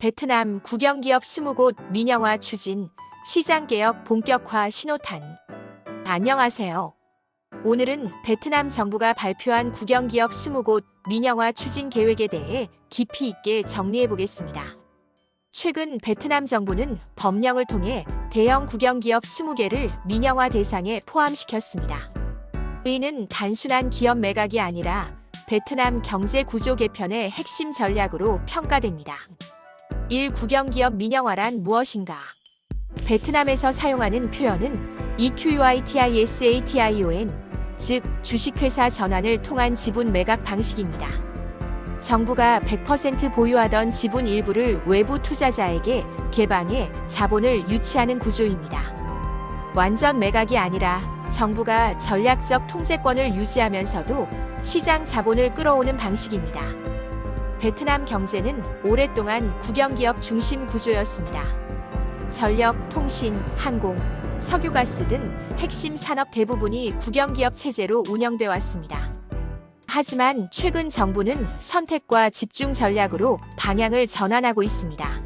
베트남 국영기업 20곳 민영화 추진, 시장개혁 본격화 신호탄. 안녕하세요. 오늘은 베트남 정부가 발표한 국영기업 20곳 민영화 추진 계획에 대해 깊이 있게 정리해 보겠습니다. 최근 베트남 정부는 법령을 통해 대형 국영기업 20개를 민영화 대상에 포함시켰습니다. 이는 단순한 기업 매각이 아니라 베트남 경제 구조 개편의 핵심 전략으로 평가됩니다. 1. 국영기업 민영화란 무엇인가? 베트남에서 사용하는 표현은 EQUITISATION, 즉 주식회사 전환을 통한 지분 매각 방식입니다. 정부가 100% 보유하던 지분 일부를 외부 투자자에게 개방해 자본을 유치하는 구조입니다. 완전 매각이 아니라 정부가 전략적 통제권을 유지하면서도 시장 자본을 끌어오는 방식입니다. 베트남 경제는 오랫동안 국영기업 중심 구조였습니다. 전력, 통신, 항공, 석유가스 등 핵심 산업 대부분이 국영기업 체제로 운영돼 왔습니다. 하지만 최근 정부는 선택과 집중 전략으로 방향을 전환하고 있습니다.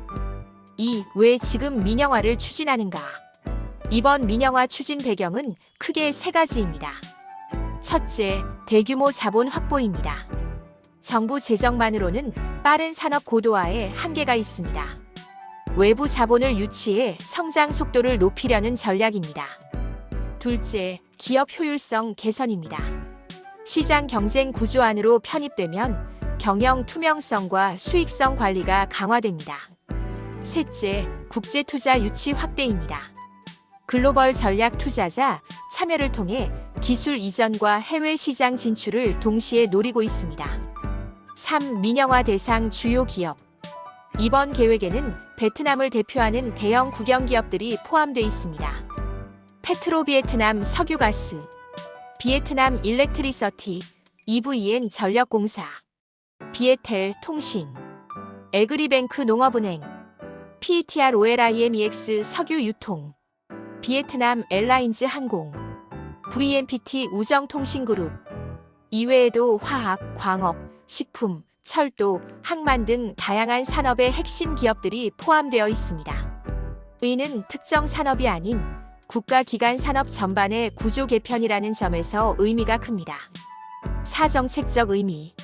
이 왜 지금 민영화를 추진하는가? 이번 민영화 추진 배경은 크게 세 가지입니다. 첫째, 대규모 자본 확보입니다. 정부 재정만으로는 빠른 산업 고도화에 한계가 있습니다. 외부 자본을 유치해 성장 속도를 높이려는 전략입니다. 둘째, 기업 효율성 개선입니다. 시장 경쟁 구조 안으로 편입되면 경영 투명성과 수익성 관리가 강화됩니다. 셋째, 국제 투자 유치 확대입니다. 글로벌 전략 투자자 참여를 통해 기술 이전과 해외 시장 진출을 동시에 노리고 있습니다. 3. 민영화 대상 주요 기업. 이번 계획에는 베트남을 대표하는 대형 국영 기업들이 포함되어 있습니다. 페트로비에트남 석유가스, 비에트남 일렉트리서티, EVN 전력공사, 비에텔 통신, 에그리뱅크 농업은행, PETR OLIMEX 석유유통, 비에트남 엘라인즈 항공, VMPT 우정통신그룹, 이외에도 화학, 광업, 식품, 철도, 항만 등 다양한 산업의 핵심 기업들이 포함되어 있습니다. 이는 특정 산업이 아닌 국가기관 산업 전반의 구조 개편이라는 점에서 의미가 큽니다. 사정책적 의미.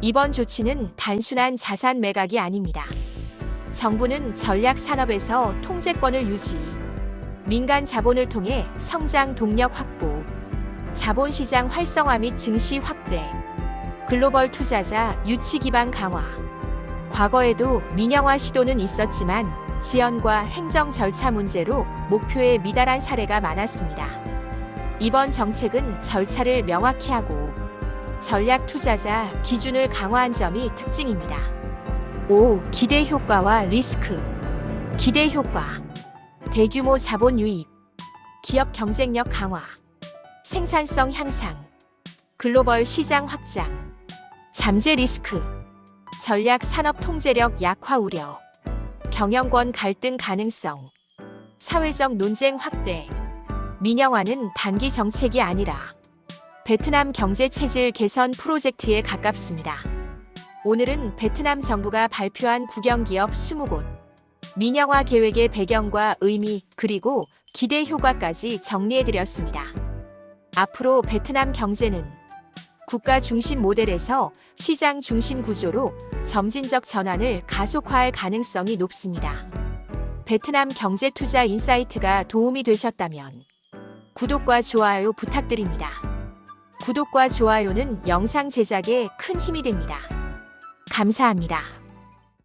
이번 조치는 단순한 자산 매각이 아닙니다. 정부는 전략 산업에서 통제권을 유지, 민간 자본을 통해 성장 동력 확보, 자본시장 활성화 및 증시 확대, 글로벌 투자자 유치 기반 강화. 과거에도 민영화 시도는 있었지만 지연과 행정 절차 문제로 목표에 미달한 사례가 많았습니다. 이번 정책은 절차를 명확히 하고 전략 투자자 기준을 강화한 점이 특징입니다. 5. 기대 효과와 리스크. 기대 효과. 대규모 자본 유입. 기업 경쟁력 강화. 생산성 향상. 글로벌 시장 확장. 잠재 리스크. 전략 산업 통제력 약화 우려. 경영권 갈등 가능성. 사회적 논쟁 확대. 민영화는 단기 정책이 아니라 베트남 경제 체질 개선 프로젝트에 가깝습니다. 오늘은 베트남 정부가 발표한 국영기업 20곳 민영화 계획의 배경과 의미 그리고 기대 효과까지 정리해드렸습니다. 앞으로 베트남 경제는 국가 중심 모델에서 시장 중심 구조로 점진적 전환을 가속화할 가능성이 높습니다. 베트남 경제 투자 인사이트가 도움이 되셨다면 구독과 좋아요 부탁드립니다. 구독과 좋아요는 영상 제작에 큰 힘이 됩니다. 감사합니다.